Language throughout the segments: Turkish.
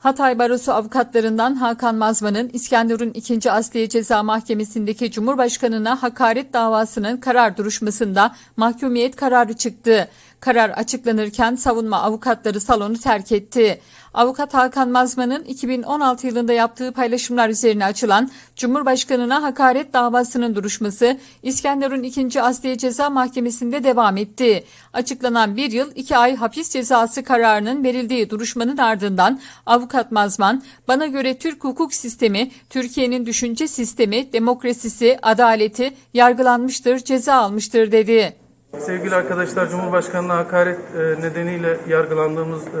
Hatay Barosu avukatlarından Hakan Mazman'ın İskenderun 2. Asliye Ceza Mahkemesi'ndeki Cumhurbaşkanına hakaret davasının karar duruşmasında mahkumiyet kararı çıktı. Karar açıklanırken savunma avukatları salonu terk etti. Avukat Hakan Mazman'ın 2016 yılında yaptığı paylaşımlar üzerine açılan Cumhurbaşkanına hakaret davasının duruşması İskenderun 2. Asliye Ceza Mahkemesi'nde devam etti. Açıklanan bir yıl iki ay hapis cezası kararının verildiği duruşmanın ardından Avukat Mazman, bana göre Türk hukuk sistemi, Türkiye'nin düşünce sistemi, demokrasisi, adaleti yargılanmıştır, ceza almıştır dedi. Sevgili arkadaşlar, Cumhurbaşkanı'na hakaret e, nedeniyle yargılandığımız e,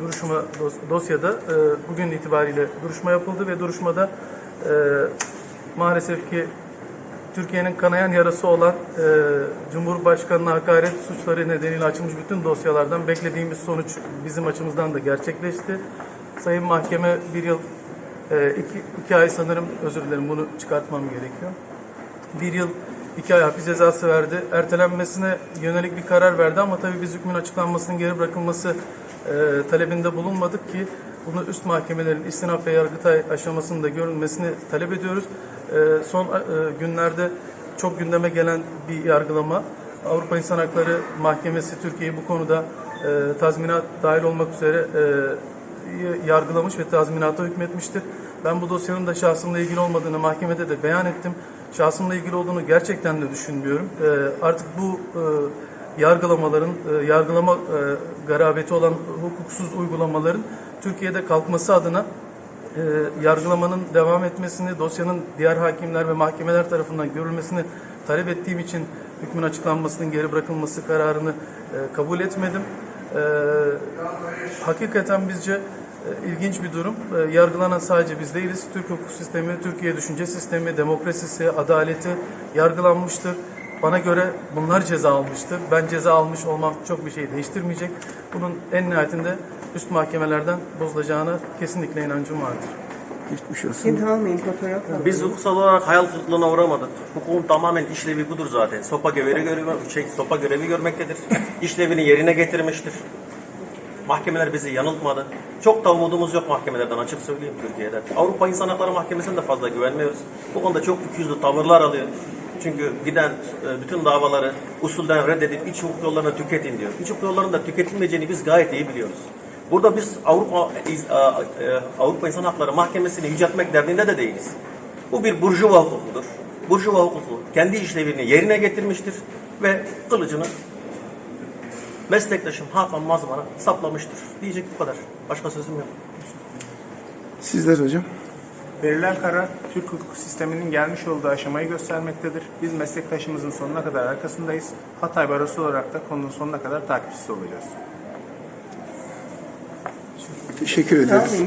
duruşma dos- dosyada e, bugün itibariyle duruşma yapıldı ve duruşmada maalesef ki Türkiye'nin kanayan yarası olan Cumhurbaşkanı'na hakaret suçları nedeniyle açılmış bütün dosyalardan beklediğimiz sonuç bizim açımızdan da gerçekleşti. Sayın Mahkeme bir yıl, iki, iki ay sanırım, özür dilerim bunu çıkartmam gerekiyor bir yıl iki ay hapis cezası verdi. Ertelenmesine yönelik bir karar verdi ama tabii biz hükmün açıklanmasının geri bırakılması e, talebinde bulunmadık ki bunu üst mahkemelerin istinaf ve yargıtay aşamasında görülmesini talep ediyoruz. E, son e, günlerde çok gündeme gelen bir yargılama. Avrupa İnsan Hakları Mahkemesi Türkiye'yi bu konuda e, tazminat dahil olmak üzere e, yargılamış ve tazminata hükmetmiştir. Ben bu dosyanın da şahsımla ilgili olmadığını mahkemede de beyan ettim. Şahsımla ilgili olduğunu gerçekten de düşünmüyorum. Ee, artık bu e, yargılamaların, e, yargılama e, garabeti olan hukuksuz uygulamaların Türkiye'de kalkması adına e, yargılamanın devam etmesini, dosyanın diğer hakimler ve mahkemeler tarafından görülmesini talep ettiğim için hükmün açıklanmasının geri bırakılması kararını e, kabul etmedim. E, hakikaten bizce e, ilginç bir durum. E, yargılanan sadece biz değiliz. Türk hukuk sistemi, Türkiye düşünce sistemi, demokrasisi, adaleti yargılanmıştır. Bana göre bunlar ceza almıştır. Ben ceza almış olmam çok bir şey değiştirmeyecek. Bunun en nihayetinde üst mahkemelerden bozulacağına kesinlikle inancım vardır. Geçmiş olsun. Şimdi almayın fotoğraf alın. Biz hukuksal olarak hayal kırıklığına uğramadık. Hukukun tamamen işlevi budur zaten. Sopa görevi şey, sopa görevi görmektedir. İşlevini yerine getirmiştir. Mahkemeler bizi yanıltmadı. Çok da umudumuz yok mahkemelerden açık söyleyeyim Türkiye'de. Avrupa İnsan Hakları Mahkemesi'ne de fazla güvenmiyoruz. Bu konuda çok ikiyüzlü tavırlar alıyor. Çünkü giden e, bütün davaları usulden reddedip iç hukuk yollarına tüketin diyor. İç hukuk yollarında tüketilmeyeceğini biz gayet iyi biliyoruz. Burada biz Avrupa a- e, Avrupa İnsan Hakları Mahkemesi'ni yüceltmek derdinde de değiliz. Bu bir burjuva hukukudur. Burjuva hukuku kendi işlevini yerine getirmiştir ve kılıcını meslektaşım Hakan Mazman'a saplamıştır. Diyecek bu kadar. Başka sözüm yok. Sizler hocam. Verilen karar Türk hukuk sisteminin gelmiş olduğu aşamayı göstermektedir. Biz meslektaşımızın sonuna kadar arkasındayız. Hatay Barosu olarak da konunun sonuna kadar takipçisi olacağız. Teşekkür ederiz.